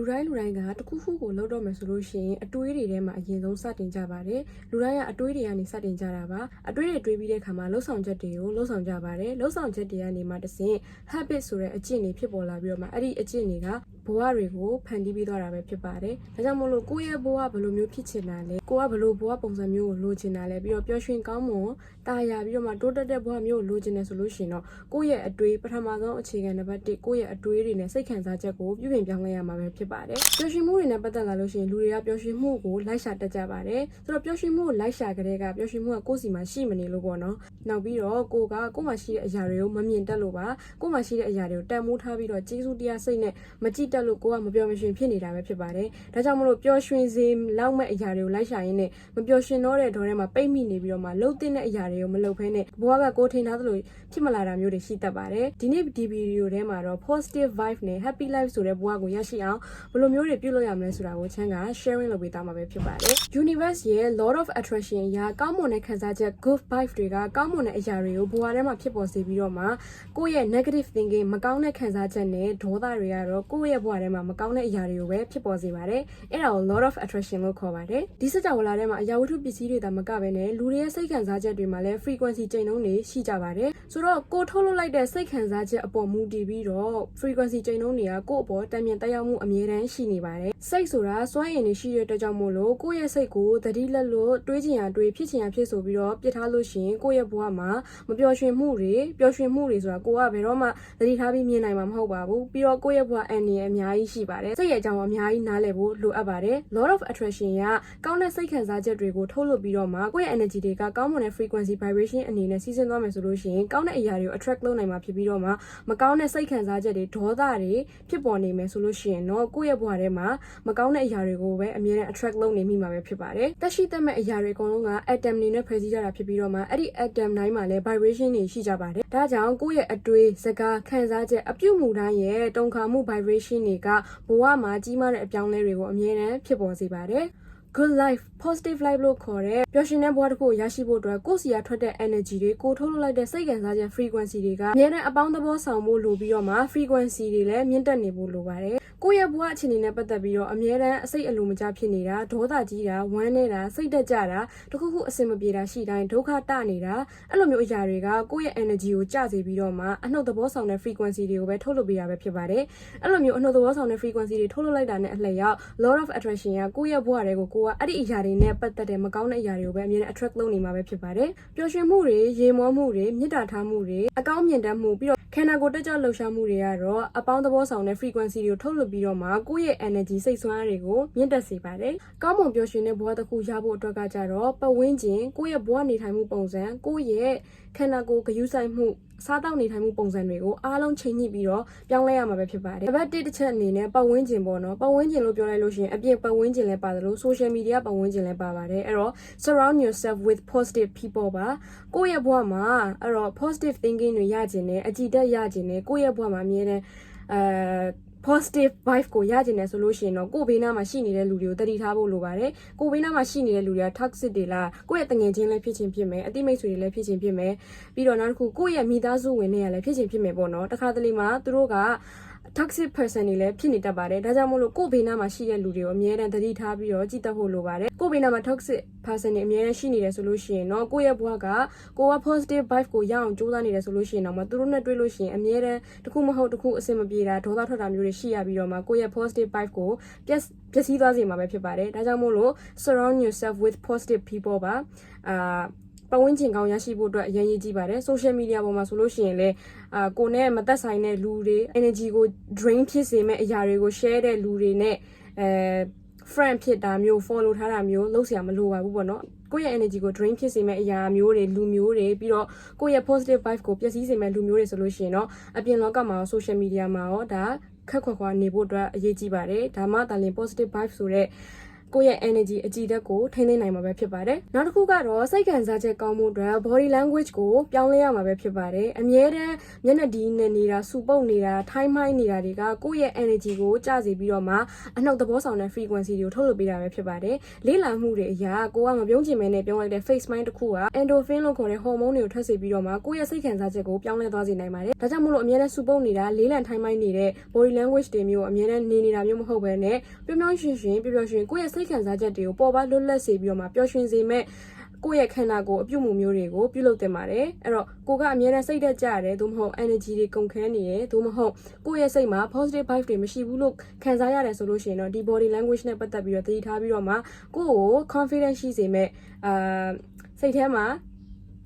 လူတိုင်းလူတိုင်းကတစ်ခုခုကိုလုပ်တော့မယ်ဆိုလို့ရှိရင်အတွေးတွေထဲမှာအရင်ဆုံးစတင်ကြပါတယ်လူတိုင်းကအတွေးတွေကနေစတင်ကြတာပါအတွေးတွေတွေးပြီးတဲ့အခါမှာလှုပ်ဆောင်ချက်တွေကိုလှုပ်ဆောင်ကြပါတယ်လှုပ်ဆောင်ချက်တွေကနေမှတစ်ဆင့် habit ဆိုတဲ့အကျင့်တွေဖြစ်ပေါ်လာပြီးတော့မှအဲ့ဒီအကျင့်တွေက ဘဝတွေကိုဖန်တီးပြီးသွားတာပဲဖြစ်ပါတယ်ဒါကြောင့်မို့လို့ကိုယ့်ရဲ့ဘဝဘယ်လိုမျိုးဖြစ်ချင်တာလဲကိုကဘယ်လိုဘဝပုံစံမျိုးကိုလိုချင်တာလဲပြီးတော့ပျော်ရွှင်ကောင်းမွန်တာယာပြီးတော့မှတိုးတက်တဲ့ဘဝမျိုးကိုလိုချင်တယ်ဆိုလို့ရှိရင်တော့ကိုယ့်ရဲ့အတွေးပထမဆုံးအခြေခံနံပါတ်1ကိုယ့်ရဲ့အတွေးတွေနဲ့စိတ်ခံစားချက်ကိုပြုပြင်ပြောင်းလဲရမှာပဲဖြစ်ပါတယ်ပျော်ရွှင်မှုတွေနဲ့ပတ်သက်လာလို့ရှိရင်လူတွေကပျော်ရွှင်မှုကိုလိုက်ရှာတတ်ကြပါတယ်ဆိုတော့ပျော်ရွှင်မှုကိုလိုက်ရှာကြတဲ့ကပျော်ရွှင်မှုကကိုယ့်စီမှာရှိမနေလို့ပေါ့နော်နောက်ပြီးတော့ကိုကကိုယ့်မှာရှိတဲ့အရာတွေကိုမမြင်တတ်လို့ပါကိုယ့်မှာရှိတဲ့အရာတွေကိုတန်မိုးထားပြီးတော့ကျေးဇူးတရားစိတ်နဲ့မကြည့်တတ်လို့ကိုကမပျော်မရွှင်ဖြစ်နေတာပဲဖြစ်ပါတယ်ဒါကြောင့်မလို့ပျော်ရွှင်စေလောက်မဲ့အရာတွေကိုလိုက်ရှာရင်းနဲ့မပျော်ရွှင်တော့တဲ့ဒေါ်ထဲမှာပိတ်မိနေပြီးတော့မှလှုပ်တဲ့အရာတွေကိုမလှုပ်ဖဲနဲ့ဘဝကကိုယ်ထင်ထားသလိုဖြစ်မလာတာမျိုးတွေရှိတတ်ပါတယ်ဒီနေ့ဒီဗီဒီယိုထဲမှာတော့ positive vibe နဲ့ happy life ဆိုတဲ့ဘဝကိုရရှိအောင်ဘယ်လိုမျိုးတွေပြုလုပ်ရမလဲဆိုတာကိုချမ်းက sharing လုပ်ပေးသားမှာပဲဖြစ်ပါတယ် universe ရဲ့ lot of attraction အရာကောင်းမွန်တဲ့ခံစားချက် good vibe တွေကကောင်းမွန်တဲ့အရာတွေကိုဘဝထဲမှာဖြစ်ပေါ်စေပြီးတော့မှကိုယ့်ရဲ့ negative thinking မကောင်းတဲ့ခံစားချက်နဲ့ဒေါသတွေကတော့ကိုယ့်ရဲ့ဘဝထဲမှာမကောင်းတဲ့အရာတွေကိုပဲဖြစ်ပေါ်စေပါတယ်အဲ့ဒါကို lot of attraction လို့ခေါ်ပါတယ်ဒီစကြဝဠာထဲမှာအရာဝတ္ထုပစ္စည်းတွေသာမကဘဲနဲ့လူတွေရဲ့စိတ်ခံစားချက်တွေမှာလည်း frequency ချိန်နှုန်းတွေရှိကြပါတယ်ဆိုတော့ကိုထုတ်လုပ်လိုက်တဲ့စိတ်ခံစားချက်အပေါ်မူတည်ပြီးတော့ frequency ချိန်နှုန်းတွေကကိုယ့်အပေါ်တံမြန်တက်ရောက်မှုအမြဲတမ်းရှိနေပါတယ်စိတ်ဆိုတာစွမ်းအင်တွေရှိတဲ့အတွက်ကြောင့်မို့လို့ကိုယ့်ရဲ့စိတ်ကိုသတိလက်လို့တွေးချင်ရတွေးဖြစ်ချင်ရဖြစ်ဆိုပြီးတော့ပြစ်ထားလို့ရှိရင်ကိုယ့်ရဲ့ဘဝမှာမပျော်ရွှင်မှုတွေပျော်ရွှင်မှုတွေဆိုတာကိုကဘယ်တော့မှသတိထားပြီးမြင်နိုင်မှာမဟုတ်ပါဘူးပြီးတော့ကိုယ့်ရဲ့ဘဝအန်နေအများကြီးရှိပါတယ်စိတ်ရဲ့အကြောင်းအများကြီးနားလည်ဖို့လိုအပ်ပါတယ် lot of attraction ကကောင်းတဲ့စိတ်ခံစားချက်တွေကိုထုတ်လွှတ်ပြီးတော့မှကိုယ့်ရဲ့ energy တွေကကောင်းမွန်တဲ့ frequency vibration အနေနဲ့စီးဆင်းသွားမယ်ဆိုလို့ရှိရင်ကောင်းတဲ့အရာတွေကို attract လုပ်နိုင်မှာဖြစ်ပြီးတော့မှမကောင်းတဲ့စိတ်ခံစားချက်တွေဒေါသတွေဖြစ်ပေါ်နေမယ်ဆိုလို့ရှိရင်တော့ကိုယ့်ရဲ့ဘဝထဲမှာမကောင်းတဲ့အရာတွေကိုပဲအမြဲတမ်း attract လုပ်နေမိမှာပဲဖြစ်ပါတယ်တက်ရှိတက်မဲ့အရာတွေအကုန်လုံးက atom တွေနဲ့ဖွဲ့စည်းကြတာဖြစ်ပြီးတော့မှအဲ့ဒီ atom တိုင်းမှာလည်း vibration တွေရှိကြပါတယ်ဒါကြောင့်ကိုယ့်ရဲ့အတွေးစကားခံစားချက်အပြုတ်မှုတိုင်းရဲ့တုံခါမှု vibration တွေကဘဝမှာကြီးမားတဲ့အပြောင်းအလဲတွေကိုအမြဲတမ်းဖြစ်ပေါ်စေပါတယ် good life positive life လို့ခေါ်တဲ့ပျော်ရွှင်တဲ့ဘဝတစ်ခုကိုရရှိဖို့အတွက်ကိုယ်စီကထွက်တဲ့ energy တွေကိုထုတ်လွှတ်လိုက်တဲ့စိတ်ခံစားချက် frequency တွေကအများနဲ့အပေါင်းသဘောဆောင်ဖို့လိုပြီးတော့မှ frequency တွေလည်းမြင့်တက်နေဖို့လိုပါတယ်ကိုယ့်ရဲ့ဘဝအခြေအနေနဲ့ပတ်သက်ပြီးတော့အများတန်းအစိတ်အလိုမကျဖြစ်နေတာဒေါသကြီးတာဝမ်းနေတာစိတ်တက်ကြတာတခုခုအဆင်မပြေတာရှိတိုင်းဒုက္ခတနေတာအဲ့လိုမျိုးအရာတွေကကိုယ့်ရဲ့ energy ကိုကျစေပြီးတော့မှအနှုတ်သဘောဆောင်တဲ့ frequency တွေကိုပဲထုတ်လွှတ်ပေးရပဲဖြစ်ပါတယ်အဲ့လိုမျိုးအနှုတ်သဘောဆောင်တဲ့ frequency တွေထုတ်လွှတ်လိုက်တာနဲ့အလျောက် lot of attraction ကကိုယ့်ရဲ့ဘဝတွေကိုကိုကအဲ့ဒီအရာတွေနဲ့ပတ်သက်တဲ့မကောင်းတဲ့အရာတွေကိုပဲအမြဲတမ်း attract လုပ်နေမှာပဲဖြစ်ပါတယ်ပျော်ရွှင်မှုတွေရေမောမှုတွေမေတ္တာထားမှုတွေအကောင်းမြင်တတ်မှုပြီးတော့ခန္ဓာကိုယ်တက်ကြွလှုပ်ရှားမှုတွေကတော့အပေါင်းသဘောဆောင်တဲ့ frequency တွေကိုထုတ်လွှတ်ပြီးတော့မှကိုယ့်ရဲ့ energy စိတ်ဆွမ်းအားတွေကိုမြင့်တက်စေပါတယ်။ကောင်းမွန်ပျော်ရွှင်တဲ့ဘဝတစ်ခုရဖို့အတွက်ကကြတော့ပတ်ဝန်းကျင်ကိုယ့်ရဲ့ဘဝနေထိုင်မှုပုံစံကိုယ့်ရဲ့ခန္ဓာကိုယ်ဂရုစိုက်မှုစားတောက်နေထိုင်မှုပုံစံတွေကိုအားလုံးချိန်ညှိပြီးတော့ပြောင်းလဲရမှာပဲဖြစ်ပါတယ်။နံပါတ်1တစ်ချက်အနေနဲ့ပတ်ဝန်းကျင်ပေါ့နော်။ပတ်ဝန်းကျင်လို့ပြောလိုက်လို့ရှိရင်အပြင်ပတ်ဝန်းကျင်လည်းပါတယ်လို့ social media ပတ်ဝန်းကျင်လည်းပါပါတယ်။အဲ့တော့ surround yourself with positive people ပါ။ကိုယ့်ရဲ့ဘဝမှာအဲ့တော့ positive thinking တွေရကျင်တယ်အကြည်တက်ရကျင်တယ်ကိုယ့်ရဲ့ဘဝမှာအမြဲတမ်းအဲ positive vibe ကိုရကျင်တယ်ဆိုလို့ရှိရင်တော့ကိုယ်ဘေးနားမှာရှိနေတဲ့လူတွေကိုတတိထားဖို့လိုပါတယ်ကိုယ်ဘေးနားမှာရှိနေတဲ့လူတွေက toxic တွေလားကိုယ့်ရဲ့တငယ်ချင်းလည်းဖြစ်ချင်းဖြစ်မယ်အတိမိတ်ဆွေတွေလည်းဖြစ်ချင်းဖြစ်မယ်ပြီးတော့နောက်တစ်ခုကိုယ့်ရဲ့မိသားစုဝင်တွေကလည်းဖြစ်ချင်းဖြစ်မယ်ပေါ့နော်တခါတလေမှာသူတို့က toxic person တွေလည်းဖြစ်နေတတ်ပါတယ်ဒါကြောင့်မို့လို့ကိုယ့်ဘေးနားမှာရှိတဲ့လူတွေကိုအမြဲတမ်းသတိထားပြီးတော့ကြည့်တတ်ဖို့လိုပါတယ်ကိုယ့်ဘေးနားမှာ toxic person တွေအမြဲတမ်းရှိနေတယ်ဆိုလို့ရှိရင်တော့ကိုယ့်ရဲ့ဘဝကကိုယ်က positive vibe ကိုရအောင်ကြိုးစားနေတယ်ဆိုလို့ရှိရင်တော့မသူတို့နဲ့တွေ့လို့ရှိရင်အမြဲတမ်းတစ်ခုမဟုတ်တစ်ခုအဆင်မပြေတာဒေါသထွက်တာမျိုးတွေရှိရပြီးတော့မှကိုယ့်ရဲ့ positive vibe ကိုပျက်ပျက်စီးသွားစေမှာပဲဖြစ်ပါတယ်ဒါကြောင့်မို့လို့ surround yourself with positive people ပါအာ ပတ်ဝန်းကျင်ကောင်းရရှိဖို့အတွက်အရင်ရေးကြည့်ပါတယ် social media ပေါ်မှာဆိုလို့ရှိရင်လည်းအာကိုနဲ့မသက်ဆိုင်တဲ့လူတွေ energy ကို drain ဖြစ်စေမဲ့အရာတွေကို share တဲ့လူတွေနဲ့အဲ friend ဖြစ်တာမျိုး follow ထားတာမျိုးလုပ်เสียမလိုပါဘူးပေါ့နော်ကိုယ့်ရဲ့ energy ကို drain ဖြစ်စေမဲ့အရာမျိုးတွေလူမျိုးတွေပြီးတော့ကိုယ့်ရဲ့ positive vibe ကိုပျက်စီးစေမဲ့လူမျိုးတွေဆိုလို့ရှိရင်တော့အပြင်လောကမှာရော social media မှာရောဒါခက်ခွက်ခွာနေဖို့အတွက်အရေးကြီးပါတယ်ဒါမှသာလျှင် positive vibe ဆိုတဲ့ ကိုယ့်ရဲ့ energy အကြည်ဓာတ်ကိုထိန်းသိမ်းနိုင်မှာပဲဖြစ်ပါတယ်နောက်တစ်ခုကတော့စိတ်ခံစားချက်ကောင်းမှုအတွက် body language ကိုပြောင်းလဲရမှာပဲဖြစ်ပါတယ်အမြဲတမ်းမျက်နှာဒီနဲ့နေတာစူပုတ်နေတာထိုင်းမိုင်းနေတာတွေကကိုယ့်ရဲ့ energy ကိုကျစေပြီးတော့မှအနှုတ်သဘောဆောင်တဲ့ frequency တွေကိုထုတ်လွှတ်ပေးတာပဲဖြစ်ပါတယ်လေ့လာမှုတွေအရာကိုကမပြုံးချင်မဲနဲ့ပြောင်းလိုက်တဲ့ face mind တစ်ခုက endorphin လို့ခေါ်တဲ့ hormone တွေကိုထွက်စေပြီးတော့မှကိုယ့်ရဲ့စိတ်ခံစားချက်ကိုပြောင်းလဲသွားစေနိုင်ပါတယ်ဒါကြောင့်မို့လို့အမြဲတမ်းစူပုတ်နေတာလေးလံထိုင်းမိုင်းနေတဲ့ body language တွေမျိုးအမြဲတမ်းနေနေတာမျိုးမဟုတ်ဘဲနဲ့ပျော်ပျော်ရွှင်ရွှင်ပျော်ပျော်ရွှင်ကိုယ့်ရဲ့စိတ်ခံစားချက်တွေကိုပေါ်ပါလွတ်လပ်စေပြီးတော့မှပျော်ရွှင်စေမဲ့ကိုယ့်ရဲ့ခန္ဓာကိုယ်အပြုတ်မှုမျိုးတွေကိုပြုလုပ်တင်ပါတယ်အဲ့တော့ကိုကအမြဲတမ်းစိတ်သက်ကြရတယ်သို့မဟုတ် energy တွေကုန်ခန်းနေတယ်သို့မဟုတ်ကိုယ့်ရဲ့စိတ်မှာ positive vibe တွေမရှိဘူးလို့ခံစားရတယ်ဆိုလို့ရှိရင်တော့ဒီ body language နဲ့ပတ်သက်ပြီးတော့သတိထားပြီးတော့မှကိုယ့်ကို confidence ရှိစေမဲ့အာစိတ်ထဲမှာ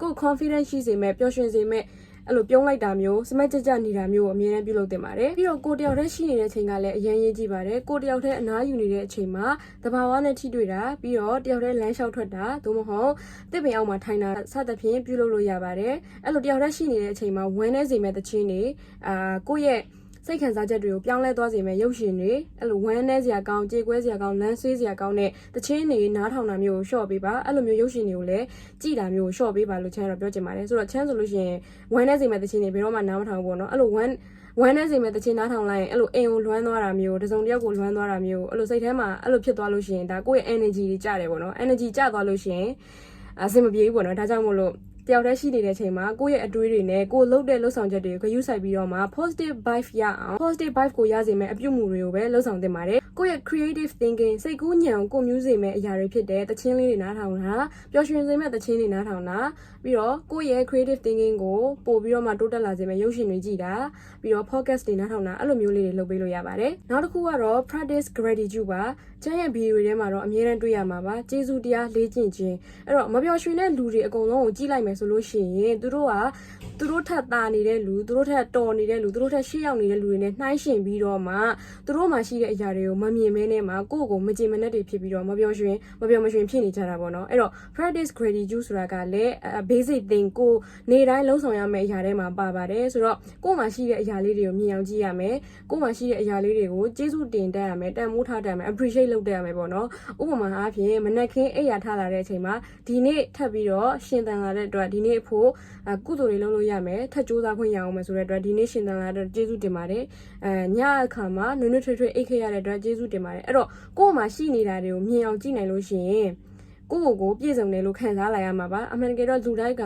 ကိုယ် confidence ရှိစေမဲ့ပျော်ရွှင်စေမဲ့ အဲ့လိုပြုံးလိုက်တာမျိုးစမတ်ကြကြနေတာမျိုးကိုအမြဲတမ်းပြုလုပ်တင်ပါတယ်ပြီးတော့ကိုတယောက်တည်းရှိနေတဲ့အချိန်ကလည်းအရင်ရေးကြည့်ပါတယ်ကိုတယောက်တည်းအနားယူနေတဲ့အချိန်မှာတဘာဝနဲ့ထိတွေ့တာပြီးတော့တယောက်တည်းလမ်းလျှောက်ထွက်တာသို့မဟုတ်တစ်ပင်အောက်မှာထိုင်တာစသဖြင့်ပြုလုပ်လို့ရပါတယ်အဲ့လိုတယောက်တည်းရှိနေတဲ့အချိန်မှာဝမ်းနေစေမဲ့တခြင်းတွေအာကိုယ့်ရဲ့ စိတ်ခံစားချက်တွေကိုပြောင်းလဲသွားစေမယ့်ရုပ်ရှင်တွေအဲ့လိုဝမ်းနဲစရာကောင်းကြေကွဲစရာကောင်းလမ်းဆွေးစရာကောင်းတဲ့တခြင်းတွေနားထောင်တာမျိုးကိုရှော့ပေးပါအဲ့လိုမျိုးရုပ်ရှင်တွေကိုလည်းကြည့်တာမျိုးကိုရှော့ပေးပါလို့ချမ်းတော့ပြောချင်ပါတယ်ဆိုတော့ချမ်းဆိုလို့ရှိရင်ဝမ်းနဲစေမယ့်တခြင်းတွေဘယ်တော့မှနားမထောင်ဘူးပေါ့နော်အဲ့လိုဝမ်းဝမ်းနေစေမဲ့တခြင်းနားထောင်လိုက်ရင်အဲ့လိုအိမ်ကိုလွမ်းသွားတာမျိုးတစုံတစ်ယောက်ကိုလွမ်းသွားတာမျိုးအဲ့လိုစိတ်ထဲမှာအဲ့လိုဖြစ်သွားလို့ရှိရင်ဒါကိုယ့်ရဲ့ energy တွေကျတယ်ပေါ့နော် energy ကျသွားလို့ရှိရင်အဆင်မပြေဘူးပေါ့နော်ဒါကြောင့်မို့လို့ တယောက်တည်းရှိနေတဲ့အချိန်မှာကိုယ့်ရဲ့အတွေးတွေနဲ့ကိုယ်လုပ်တဲ့လှုပ်ဆောင်ချက်တွေကိုဂရုစိုက်ပြီးတော့မှ positive vibe ရအောင် positive vibe ကိုရစေမယ့်အပြုတ်မှုတွေကိုပဲလှုပ်ဆောင်သင့်ပါတယ်ကိုယ့်ရဲ့ creative thinking စိတ်ကူးညံကိုကိုမျိုးစေမယ့်အရာတွေဖြစ်တဲ့တခြင်းလေးတွေနားထောင်တာပျော်ရွှင်စေမယ့်တခြင်းတွေနားထောင်တာပြီးတော့ကိုယ့်ရဲ့ creative thinking ကိုပို့ပြီးတော့မှတိုးတက်လာစေမယ့်ရုပ်ရှင်တွေကြည့်တာပြီးတော့ podcast တွေနားထောင်တာအဲ့လိုမျိုးလေးတွေလုပ်ပေးလို့ရပါတယ်နောက်တစ်ခုကတော့ practice gratitude ပါ ကျန်ရဲ့ဗီဒီယိုတွေထဲမှာတော့အများအားတွေ့ရမှာပါကျေးဇူးတရားလေ့ကျင့်ခြင်းအဲ့တော့မပျော်ရွှင်တဲ့လူတွေအကုန်လုံးကိုကြည့်လိုက်မယ်ဆိုလို့ရှိရင်သူတို့ကသူတို့ထက်တာနေတဲ့လူသူတို့ထက်တော်နေတဲ့လူသူတို့ထက်ရှေ့ရောက်နေတဲ့လူတွေနဲ့နှိုင်းယှဉ်ပြီးတော့မှသူတို့မှရှိတဲ့အရာတွေကိုမမြင်မဲနဲ့မှကိုယ့်ကိုယ်မကြင်မနဲ့တွေဖြစ်ပြီးတော့မပျော်ရွှင်မပျော်မရွှင်ဖြစ်နေကြတာပေါ့နော်အဲ့တော့ practice gratitude ဆိုတာကလည်း basic thing ကိုနေတိုင်းလုံးဆောင်ရမယ့်အရာတွေမှာပါပါတယ်ဆိုတော့ကိုယ်မှရှိတဲ့အရာလေးတွေကိုမြင်အောင်ကြည့်ရမယ်ကိုယ်မှရှိတဲ့အရာလေးတွေကိုကျေးဇူးတင်တတ်ရမယ်တန်မိုးထားတတ်ရမယ် appreciate လုပ်တတ်ရမယ်ပေါ့နော်ဥပမာအားဖြင့်မနက်ခင်းအိပ်ယာထလာတဲ့အချိန်မှာဒီနေ့ထပ်ပြီးတော့ရှင်သန်လာတဲ့အတွက်ဒီနေ့အဖို့ကုသိုလ်တွေလုပ်လို့ရမယ်ထပ်ကြိုးစားခွင့်ရအောင်မယ်ဆိုတဲ့အတွက်ဒီနေ့ရှင်သန်လာတဲ့ကျေးဇူးတင်ပါတယ်အဲညအခါမှာနွေ့နွေ့ထွေးထွေးအိတ်ခဲ့ရတဲ့အတွက်ကျေးဇူးတင်ပါတယ်အဲ့တော့ကိုယ်မှရှိနေတာတွေကိုမြင်အောင်ကြည့်နိုင်လို့ရှိရင် ကိုယ့်ကိုယ်ကိုပြည့်စုံတယ်လို့ခံစားလာရမှာပါအမှန်တကယ်တော့လူတိုင်းက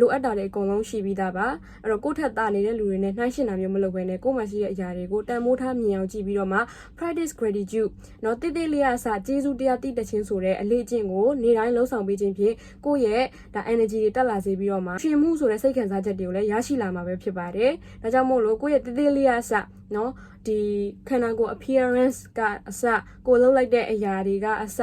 လိုအပ်တာတွေအကုန်လုံးရှိပြီးသားပါအဲ့တော့ကိုယ့်ထက်သားနေတဲ့လူတွေနဲ့နှိုင်းယှဉ်တာမျိုးမလုပ်ဘဲနဲ့ကိုယ့်မှာရှိတဲ့အရာတွေကိုတန်မိုးထားမြင်အောင်ကြည့်ပြီးတော့မှ practice gratitude เนาะတိတိလေးအစကျေးဇူးတရားတိတခြင်းဆိုတဲ့အလေးအကျင့်ကိုနေတိုင်းလှုပ်ဆောင်ပေးခြင်းဖြင့်ကိုယ့်ရဲ့ဒါ energy တွေတက်လာစေပြီးတော့မှရှင်မှုဆိုတဲ့စိတ်ခံစားချက်တွေကိုလည်းရရှိလာမှာပဲဖြစ်ပါတယ်ဒါကြောင့်မို့လို့ကိုယ့်ရဲ့တိတိလေးအစเนาะဒီခန္ဓာကိုယ် appearance ကအစကိုယ်လှုပ်လိုက်တဲ့အရာတွေကအစ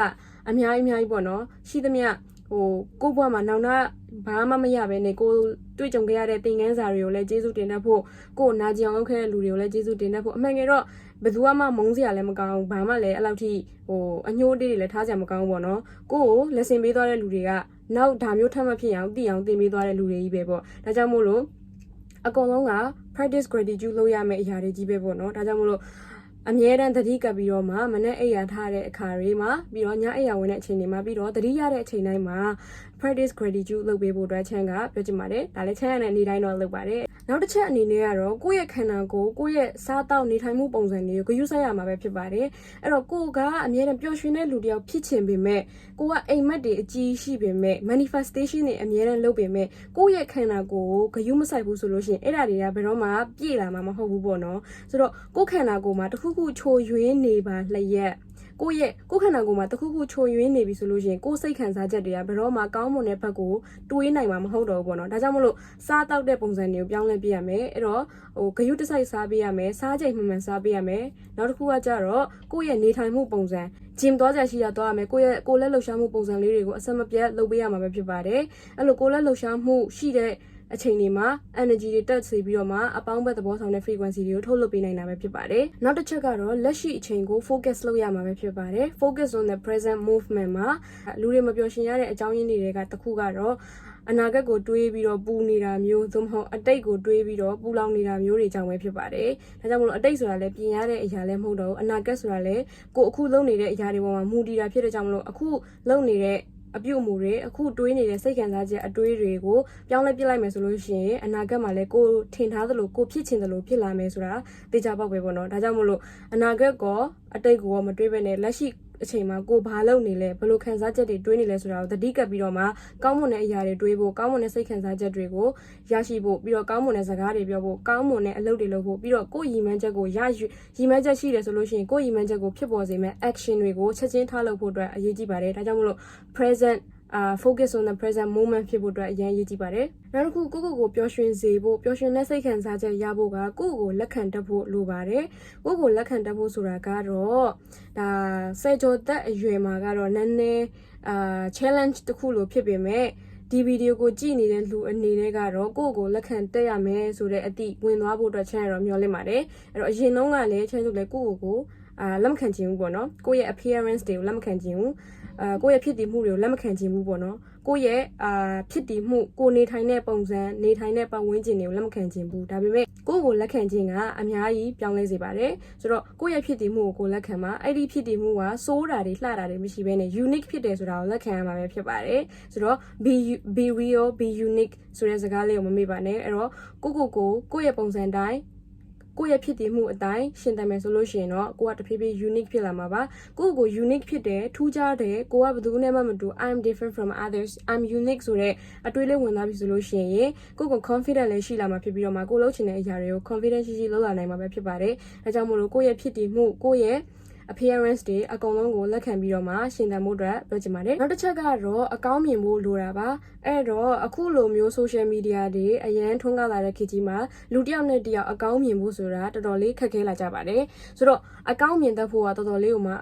အများကြီးအများကြီးပေါ့နော်ရှိသမျှဟိုကိုယ့်ဘဝမှာနောက်နောက်ဘာမှမရဘဲနဲ့ကိုတွေ့ကြုံခဲ့ရတဲ့သင်ခန်းစာတွေကိုလည်းကျေးဇူးတင်တတ်ဖို့ကိုယ်နာကျင်အောင်လုပ်ခဲ့တဲ့လူတွေကိုလည်းကျေးဇူးတင်တတ်ဖို့အမှန်ငယ်တော့ဘယ်သူမှမုန်းစရာလည်းမကောင်းဘူးဘာမှလည်းအဲ့လောက်ထိဟိုအညှိုးတေးတွေလည်းထားစရာမကောင်းဘူးပေါ့နော်ကိုယ့်ကိုလက်ဆင်ပေးသွားတဲ့လူတွေကနောက်ဒါမျိုးထပ်မဖြစ်အောင်တည်အောင်သင်ပေးသွားတဲ့လူတွေကြီးပဲပေါ့ဒါကြောင့်မို့လို့အကုန်လုံးက practice gratitude လုပ်ရမယ့်အရာတွေကြီးပဲပေါ့နော်ဒါကြောင့်မို့လို့ အမြဲတမ်းသတိကပ်ပြီးတော့မှမနေ့အိယာထားတဲ့အခါတွေမှာပြီးတော့ညအိယာဝင်တဲ့အချိန်တွေမှာပြီးတော့သတိရတဲ့အချိန်တိုင်းမှာ practice gratitude လုပ်ပေးဖို့အတွက်ချမ်းကပြောချင်ပါတယ်ဒါလည်းချမ်းရတဲ့နေ့တိုင်းတော့လုပ်ပါတယ်နောက်တစ်ချက်အနေနဲ့ကတော့ကိုယ့်ရဲ့ခန္ဓာကိုယ်ကိုယ့်ရဲ့စားတောက်နေထိုင်မှုပုံစံတွေကိုဂရုစိုက်ရမှာပဲဖြစ်ပါတယ်အဲ့တော့ကိုယ်ကအမြဲတမ်းပျော်ရွှင်တဲ့လူတစ်ယောက်ဖြစ်ချင်ပေမဲ့ကိုကအိမ်မက်တွေအကြီးရှိပေမဲ့ manifestation တွေအမြဲတမ်းလုပ်ပေမဲ့ကိုယ့်ရဲ့ခန္ဓာကိုယ်ကိုဂရုမစိုက်ဘူးဆိုလို့ရှိရင်အဲ့ဒါတွေကဘယ်တော့မှပြည့်လာမှာမဟုတ်ဘူးပေါ့နော်ဆိုတော့ကိုယ်ခန္ဓာကိုယ်မှာတစ်ခုခုချိုယွင်းနေပါလျက်ကိုယ့်ရဲ့ကိုယ်ခန္ဓာကိုယ်မှာတခုခုချိုယွင်းနေပြီဆိုလို့ရှိရင်ကိုယ်စိတ်ခံစားချက်တွေကဘယ်တော့မှကောင်းမွန်တဲ့ဘက်ကိုတွေးနိုင်မှာမဟုတ်တော့ဘူးပေါ့နော်ဒါကြောင့်မလို့စားတောက်တဲ့ပုံစံတွေကိုပြောင်းလဲပြရမယ်အဲ့တော့ဟိုဂယုတစိုက်စားပေးရမယ်စားချိန်မှန်မှန်စားပေးရမယ်နောက်တစ်ခုကကြတော့ကိုယ့်ရဲ့နေထိုင်မှုပုံစံဂျင်သွားကြရှိရသွားရမယ်ကိုယ့်ရဲ့ကိုယ်လက်လှုပ်ရှားမှုပုံစံလေးတွေကိုအဆက်မပြတ်လုပ်ပေးရမှာပဲဖြစ်ပါတယ်အဲ့လိုကိုယ်လက်လှုပ်ရှားမှုရှိတဲ့ အချိန်တွေမှာ energy တွေတက်စေပြီးတော့မှအပေါင်းဘက်သဘောဆောင်တဲ့ frequency တွေကိုထုတ်လွှတ်ပေးနိုင်တာပဲဖြစ်ပါတယ်။နောက်တစ်ချက်ကတော့လက်ရှိအချိန်ကို focus လုပ်ရမှာပဲဖြစ်ပါတယ်။ focus on the present movement မှာလူတွေမပျော်ရွှင်ရတဲ့အကြောင်းရင်းတွေကတစ်ခုကတော့အနာဂတ်ကိုတွေးပြီးတော့ပူနေတာမျိုးသို့မဟုတ်အတိတ်ကိုတွေးပြီးတော့ပူလောင်နေတာမျိုးတွေကြောင့်ပဲဖြစ်ပါတယ်။ဒါကြောင့်မလို့အတိတ်ဆိုတာလည်းပြင်ရတဲ့အရာလည်းမဟုတ်တော့ဘူးအနာဂတ်ဆိုတာလည်းကိုအခုလုပ်နေတဲ့အရာတွေပေါ်မှာမူတည်တာဖြစ်တဲ့ကြောင့်မလို့အခုလုပ်နေတဲ့ အပြုတ်အမူတွေအခုတွေးနေတဲ့စိတ်ခံစားချက်အတွေးတွေကိုပြောင်းလဲပြစ်လိုက်မယ်ဆိုလို့ရှိရင်အနာဂတ်မှာလည်းကိုထင်ထားသလိုကိုဖြစ်ချင်သလိုဖြစ်လာမယ်ဆိုတာသိကြပေါက်ပဲပေါ့နော်ဒါကြောင့်မလို့အနာဂတ်ကောအတိတ်ကောမတွေးဘဲနဲ့လက်ရှိ အချိန်မှာကိုဘာလုပ်နေလဲဘယ်လိုခံစားချက်တွေတွေးနေလဲဆိုတာကိုသတိကပ်ပြီးတော့မှကောင်းမွန်တဲ့အရာတွေတွေးဖို့ကောင်းမွန်တဲ့စိတ်ခံစားချက်တွေကိုရရှိဖို့ပြီးတော့ကောင်းမွန်တဲ့စကားတွေပြောဖို့ကောင်းမွန်တဲ့အလုပ်တွေလုပ်ဖို့ပြီးတော့ကိုယ်ရည်မှန်းချက်ကိုရယူရည်မှန်းချက်ရှိတယ်ဆိုလို့ရှိရင်ကိုယ်ရည်မှန်းချက်ကိုဖြစ်ပေါ်စေမယ့် action တွေကိုချက်ချင်းထားလုပ်ဖို့အတွက်အရေးကြီးပါတယ်ဒါကြောင့်မလို့ present အာ focus on the present moment ဖြစ်ဖို့အတွက်အရင်ရည်ကြည့်ပါတယ်။နောက်တစ်ခုကိုကိုကိုပျော်ရွှင်စေဖို့ပျော်ရွှင်တဲ့စိတ်ခံစားချက်ရဖို့ကကိုကိုကိုလက်ခံတတ်ဖို့လိုပါတယ်။ကိုကိုလက်ခံတတ်ဖို့ဆိုတာကတော့ဒါစေကျော်သက်အရွယ်မှာကတော့နည်းနည်းအာ challenge တစ်ခုလိုဖြစ်ပေမဲ့ဒီဗီဒီယိုကိုကြည့်နေတဲ့လူအနေနဲ့ကတော့ကိုယ့်ကိုလက်ခံတက်ရမယ်ဆိုတဲ့အသည့်ဝင်သွားဖို့အတွက် channel တော့မျှော်လင့်ပါတယ်အဲ့တော့အရင်တုန်းကလည်း channel ဆိုလည်းကိုယ့်ကိုယ်ကို အာလက်မခံခြင်းဘူးပေါ့နော်ကိုယ့်ရဲ့ appearance တွေကိုလက်မခံခြင်းဘူးအာကိုယ့်ရဲ့ဖြစ်တည်မှုတွေကိုလက်မခံခြင်းဘူးပေါ့နော်ကိုယ့်ရဲ့အာဖြစ်တည်မှုကိုနေထိုင်တဲ့ပုံစံနေထိုင်တဲ့ပတ်ဝန်းကျင်တွေကိုလက်မခံခြင်းဘူးဒါပေမဲ့ကိုယ့်ကိုလက်ခံခြင်းကအများကြီးပြောင်းလဲစေပါတယ်ဆိုတော့ကိုယ့်ရဲ့ဖြစ်တည်မှုကိုကိုယ်လက်ခံပါအဲ့ဒီဖြစ်တည်မှုကစိုးတာတွေလှတာတွေမရှိဘဲနဲ့ unique ဖြစ်တယ်ဆိုတာကိုလက်ခံရမှာပဲဖြစ်ပါတယ်ဆိုတော့ be be real be unique ဆိုတဲ့စကားလေးကိုမမေ့ပါနဲ့အဲ့တော့ကိုကိုကိုကိုယ့်ရဲ့ပုံစံတိုင်း ကိုယ့်ရဲ့ဖြစ်တည်မှုအတိုင်းရှင်သန်မယ်ဆိုလို့ရှိရင်တော့ကိုကတဖြည်းဖြည်း unique ဖြစ်လာမှာပါကိုယ့်ကို unique ဖြစ်တယ်ထူးခြားတယ်ကိုကဘယ်သူနဲ့မှမတူ I'm different from others I'm unique ဆိုတဲ့အတွေးလေးဝင်သွားပြီဆိုလို့ရှိရင်ကိုယ့်ကို confident လည်းရှိလာမှာဖြစ်ပြီးတော့မှကိုလုပ်ချင်တဲ့အရာတွေကို confident ရှိရှိလုပ်လာနိုင်မှာပဲဖြစ်ပါတယ်အဲကြောင့်မို့လို့ကိုယ့်ရဲ့ဖြစ်တည်မှုကိုယ့်ရဲ့ appearance တွေအကုန်လုံးကိုလက်ခံပြီးတော့မှရှင်သန်မှုအတွက်ပြောချင်ပါတယ်နောက်တစ်ချက်ကတော့အကောင်းမြင်ဖို့လိုတာပါအဲ့တော့အခုလိုမျိုး social media တွေအရန်ထွန်းကားလာတဲ့ခေတ်ကြီးမှာလူတစ်ယောက်နဲ့တစ်ယောက်အကောင်းမြင်ဖို့ဆိုတာတော်တော်လေးခက်ခဲလာကြပါတယ်ဆိုတော့အကောင်းမြင်တတ်ဖို့ကတော်တော်လေးကိုမှ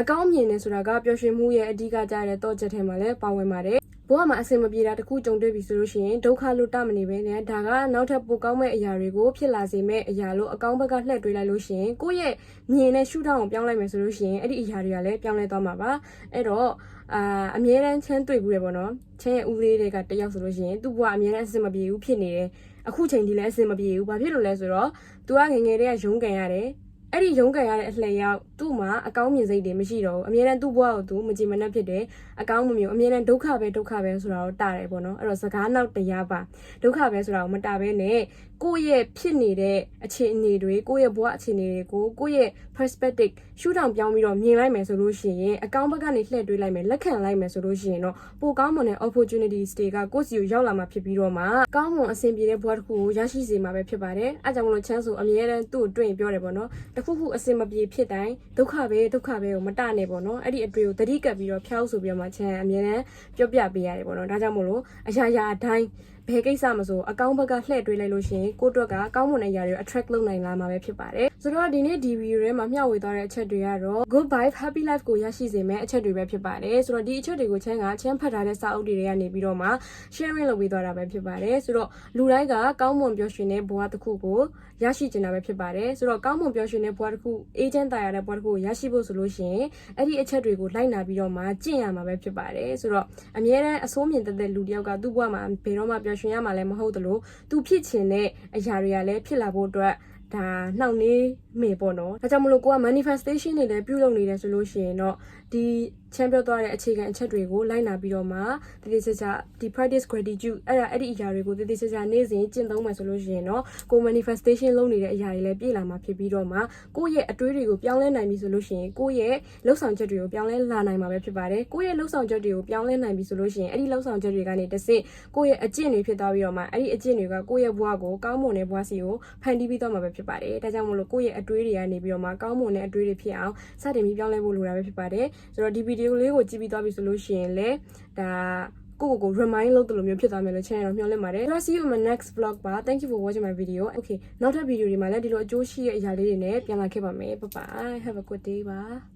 အကောင်းမြင်နေဆိုတာကပျော်ရွှင်မှုရဲ့အဓိကကြတဲ့တော့ချက်ထဲမှာလည်းပါဝင်ပါတယ် ဘဝမှာအဆင်မပြေတာတခုကြုံတွေ့ပြီဆိုလို့ရှိရင်ဒုက္ခလို့တမနေပဲနဲ့ဒါကနောက်ထပ်ပိုကောင်းမဲ့အရာတွေကိုဖြစ်လာစေမဲ့အရာလို့အကောင်းဘက်ကလှည့်တွေးလိုက်လို့ရှိရင်ကိုယ့်ရဲ့မြင်တဲ့ရှုထောင့်ကိုပြောင်းလိုက်မယ်ဆိုလို့ရှိရင်အဲ့ဒီအရာတွေကလည်းပြောင်းလဲသွားမှာပါအဲ့တော့အာအမြဲတမ်းချမ်းတွေ့ဘူးရပေါ့နော်ချမ်းရဲ့ဦးလေးတွေကတယောက်ဆိုလို့ရှိရင်သူ့ဘဝအမြဲတမ်းအဆင်မပြေဘူးဖြစ်နေတယ်အခုချိန်ဒီလည်းအဆင်မပြေဘူးဘာဖြစ်လို့လဲဆိုတော့ तू ကငငယ်တည်းကရုန်းကန်ရတယ်အဲ့ဒီရုန်းကန်ရတဲ့အလှည့်ရောက်သူ့မှာအကောင်းမြင်စိတ်တွေမရှိတော့ဘူးအမြဲတမ်းသူ့ဘဝကိုသူမကြည်မနှက်ဖြစ်တယ်အကောင်းမမျိုးအမြဲတမ်းဒုက္ခပဲဒုက္ခပဲဆိုတာတော့တာတယ်ပေါ့နော်အဲ့တော့စကားနောက်တရားပါဒုက္ခပဲဆိုတာကိုမတာဘဲနဲ့ကိုယ့်ရဲ့ဖြစ်နေတဲ့အခြေအနေတွေကိုယ့်ရဲ့ဘဝအခြေအနေတွေကိုကိုယ့်ရဲ့ perspective ရှုထောင့်ပြောင်းပြီးတော့မြင်လိုက်မယ်ဆိုလို့ရှိရင်အကောင့်ဘက်ကနေလှည့်တွေးလိုက်မယ်လက်ခံလိုက်မယ်ဆိုလို့ရှိရင်တော့ပိုကောင်းမွန်တဲ့ opportunities တွေကကိုယ့်စီကိုရောက်လာမှာဖြစ်ပြီးတော့မှကောင်းမွန်အဆင်ပြေတဲ့ဘဝတစ်ခုကိုရရှိစေမှာပဲဖြစ်ပါတယ်အဲကြောင့်မလို့ချမ်းဆိုအမြဲတမ်းသူ့ကိုတွေ့ရင်ပြောတယ်ပေါ့နော်တခုခုအဆင်မပြေဖြစ်တိုင်းဒုက္ခပဲဒုက္ခပဲကိုမတနဲ့ပေါ့နော်အဲ့ဒီအတွေ့ကိုတတိကပ်ပြီးတော့ဖျောက်ဆိုပြီးတော့မှချမ်းအမြဲတမ်းပြောပြပေးရတယ်ပေါ့နော်ဒါကြောင့်မို့လို့အရာရာအတိုင်း ဘယ်ကိစ္စမဆိုအကောင့်ဘက်ကလှည့်တွေးလိုက်လို့ရှိရင်ကိုယ့်အတွက်ကကောင်းမွန်တဲ့အရာတွေကို attract လုပ်နိုင်လာမှာပဲဖြစ်ပါတယ်ဆိုတော့ဒီနေ့ဒီ video ထဲမှာမျှဝေသွားတဲ့အချက်တွေကတော့ good vibe happy life ကိုရရှိစေမယ့်အချက်တွေပဲဖြစ်ပါတယ်ဆိုတော့ဒီအချက်တွေကိုချမ်းကချမ်းဖတ်ထားတဲ့စာအုပ်တွေတွေကနေပြီးတော့မှ sharing လုပ်ပေးသွားတာပဲဖြစ်ပါတယ်ဆိုတော့လူတိုင်းကကောင်းမွန်ပျော်ရွှင်တဲ့ဘဝတစ်ခုကိုရရှိကျင်တာပဲဖြစ်ပါတယ်ဆိုတော့ကောင်းမွန်ပျော်ရွှင်တဲ့ဘဝတစ်ခုအေဂျင့်တာရတဲ့ဘဝတစ်ခုကိုရရှိဖို့ဆိုလို့ရှိရင်အဲ့ဒီအချက်တွေကိုလိုက်နာပြီးတော့မှကျင့်ရမှာပဲဖြစ်ပါတယ်ဆိုတော့အများအားအစိုးမြင်တသက်လူတစ်ယောက်ကသူ့ဘဝမှာဘယ်တော့မှပျော်ရွှင်ရမှာလည်းမဟုတ်သလိုသူဖြစ်ချင်တဲ့အရာတွေကလည်းဖြစ်လာဖို့အတွက်ဒါနှောင့်နှေးမေပေါ့နော်ဒါကြောင့်မလို့ကိုက manifestation တွေလည်းပြုလုပ်နေတယ်ဆိုလို့ရှိရင်တော့ဒီ ချမ်းပြောသွားတဲ့အခြေခံအချက်တွေကိုလိုက်နာပြီးတော့မှတတိစစဒီ practice gratitude အဲ့ဒါအဲ့ဒီအရာတွေကိုတတိစစနေ့စဉ်ကျင့်သုံးမယ်ဆိုလို့ရှိရင်တော့ကို manifestation လုပ်နေတဲ့အရာတွေလည်းပြည့်လာမှာဖြစ်ပြီးတော့မှကိုယ့်ရဲ့အတွေးတွေကိုပြောင်းလဲနိုင်ပြီဆိုလို့ရှိရင်ကိုယ့်ရဲ့လှုပ်ဆောင်ချက်တွေကိုပြောင်းလဲလာနိုင်မှာပဲဖြစ်ပါတယ်ကိုယ့်ရဲ့လှုပ်ဆောင်ချက်တွေကိုပြောင်းလဲနိုင်ပြီဆိုလို့ရှိရင်အဲ့ဒီလှုပ်ဆောင်ချက်တွေကနေတစ်ဆင့်ကိုယ့်ရဲ့အကျင့်တွေဖြစ်သွားပြီးတော့မှအဲ့ဒီအကျင့်တွေကကိုယ့်ရဲ့ဘဝကိုကောင်းမွန်တဲ့ဘဝစီကိုဖန်တီးပြီးတော့မှာပဲဖြစ်ပါတယ်ဒါကြောင့်မလို့ကိုယ့်ရဲ့အတွေးတွေကနေပြီးတော့မှကောင်းမွန်တဲ့အတွေးတွေဖြစ်အောင်စတင်ပြီးပြောင်းလဲဖို့လိုတာပဲဖြစ်ပါတယ်ဆိုတော့ဒီဗီဒီယိုလေးကိုကြည့်ပြီးသွားပြီဆိုလို့ရှိရင်လည်းဒါကိုကိုကို remind လုပ်တယ်လို့မျိုးဖြစ်သွားမယ်လို့ channel တော့မျှော်လင့်ပါတယ် so see you in my next vlog ပါ thank you for watching my video okay နောက်ထပ်ဗီဒီယိုတွေမှာလည်းဒီလိုအကျိုးရှိတဲ့အရာလေးတွေနဲ့ပြန်လာခဲ့ပါမယ် bye bye have a good day ပါ